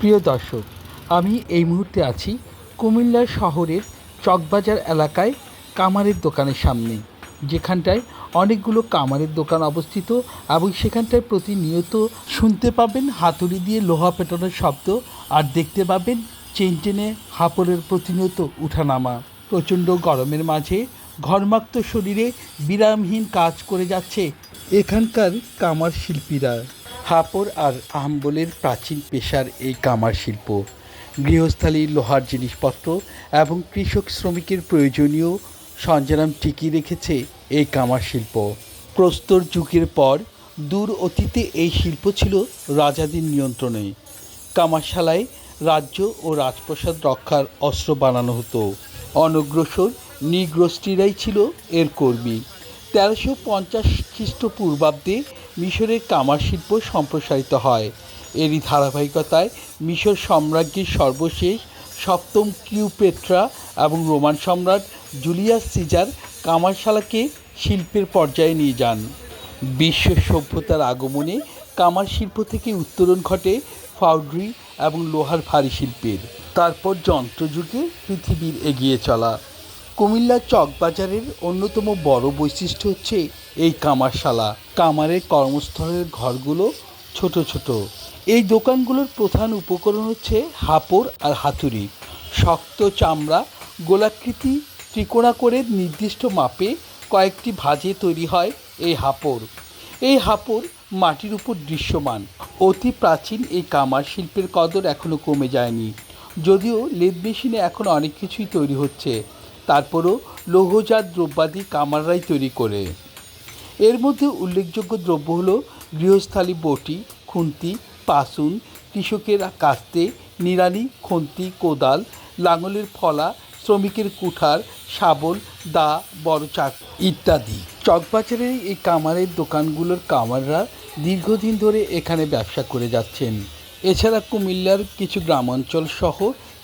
প্রিয় দর্শক, আমি এই মুহূর্তে আছি কুমিল্লা শহরের চকবাজার এলাকায় কামারের দোকানের সামনে, যেখানটায় অনেকগুলো কামারের দোকান অবস্থিত এবং সেখানটায় প্রতিনিয়ত শুনতে পাবেন হাতুড়ি দিয়ে লোহা পেটানোর শব্দ আর দেখতে পাবেন চেন টেনে হাপড়ের প্রতিনিয়ত উঠানামা। প্রচণ্ড গরমের মাঝে ঘর্মাক্ত শরীরে বিরামহীন কাজ করে যাচ্ছে এখানকার কামার শিল্পীরা। হাপড় আর আহম্বলের প্রাচীন পেশার এই কামার শিল্প, গৃহস্থালী লোহার জিনিসপত্র এবং কৃষক শ্রমিকের প্রয়োজনীয় সরঞ্জাম টিকিয়ে রেখেছে এই কামার শিল্প। প্রস্তর যুগের পর দূর অতীতে এই শিল্প ছিল রাজাদের নিয়ন্ত্রণে। কামারশালায় রাজ্য ও রাজপ্রাসাদ রক্ষার অস্ত্র বানানো হতো। অনগ্রসর নিগ্রস্টিরাই ছিল এর কর্মী। তেরোশো পঞ্চাশ খ্রিস্টপূর্বাব্দে মিশরের কামার শিল্প সম্প্রসারিত হয়। এরই ধারাবাহিকতায় মিশর সাম্রাজ্যের সর্বশেষ সপ্তম কিউপেট্রা এবং রোমান সম্রাট জুলিয়াস সিজার কামারশালাকে শিল্পের পর্যায়ে নিয়ে যান। বিশ্ব সভ্যতার আগমনে কামার শিল্প থেকে উত্তরণ ঘটে ফাউড্রি এবং লোহার ভারী শিল্পের। তারপর যন্ত্রযুগে পৃথিবীর এগিয়ে চলা। কুমিল্লার চকবাজারের অন্যতম বড় বৈশিষ্ট্য হচ্ছে এই কামারশালা। কামারের কর্মস্থলের ঘরগুলো ছোট ছোট। এই দোকানগুলোর প্রধান উপকরণ হচ্ছে হাপড় আর হাতুড়ি। শক্ত চামড়া, গোলাকৃতি ত্রিকোণাকরের নির্দিষ্ট মাপে কয়েকটি ভাঁজে তৈরি হয় এই হাপড়। এই হাপড় মাটির উপর দৃশ্যমান। অতি প্রাচীন এই কামার শিল্পের কদর এখনও কমে যায়নি। যদিও লেদ মেশিনে এখন অনেক কিছুই তৈরি হচ্ছে। তারপরও লৌহজাত দ্রব্যাদি কামাররাই তৈরি করে। এর মধ্যে উল্লেখযোগ্য দ্রব্য হল গৃহস্থালী বটি, খুন্তি, পাসুন, কৃষকের কাস্তে, নিড়ানি, খন্তি, কোদাল, লাঙলের ফলা, শ্রমিকের কুঠার, শাবল, দা, বড় চাক ইত্যাদি। চকবাজারের এই কামারের দোকানগুলোর কামাররা দীর্ঘদিন ধরে এখানে ব্যবসা করে যাচ্ছেন। এছাড়া কুমিল্লার কিছু গ্রামাঞ্চল সহ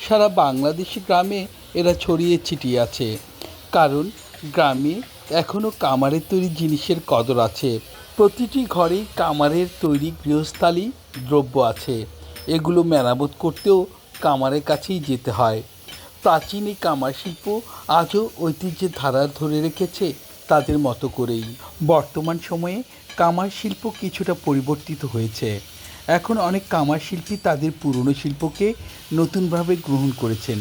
সারা বাংলাদেশি গ্রামে এরা ছড়িয়ে ছিটিয়ে আছে। কারণ গ্রামে এখনও কামারের তৈরি জিনিসের কদর আছে। প্রতিটি ঘরেই কামারের তৈরি গৃহস্থালী দ্রব্য আছে। এগুলো মেরামত করতেও কামারের কাছেই যেতে হয়। প্রাচীন এই কামার শিল্প আজও ঐতিহ্যের ধারা ধরে রেখেছে তাদের মতো করেই। বর্তমান সময়ে কামার শিল্প কিছুটা পরিবর্তিত হয়েছে। এখন অনেক কামার শিল্পী তাদের পুরনো শিল্পকে নতুনভাবে গ্রহণ করেছেন।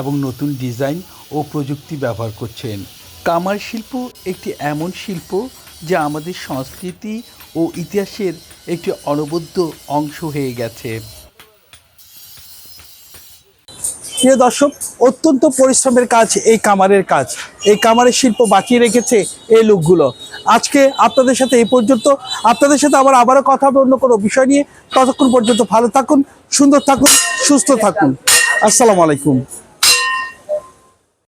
এবং নতুন ডিজাইন ও প্রযুক্তি ব্যবহার করছেন। কামার শিল্প একটি এমন শিল্প যা আমাদের সংস্কৃতি ও ইতিহাসের একটি অনবদ্য অংশ হয়ে গেছে। প্রিয় দর্শক, অত্যন্ত পরিশ্রমের কাজ এই কামারের কাজ। এই কামারের শিল্প বাঁচিয়ে রেখেছে এই লোকগুলো। আজকে আপনাদের সাথে এই পর্যন্ত। আপনাদের সাথে আবার আবারও কথা হবে অন্য কোনো বিষয় নিয়ে। ততক্ষণ পর্যন্ত ভালো থাকুন, সুন্দর থাকুন, সুস্থ থাকুন। আসসালামু আলাইকুম।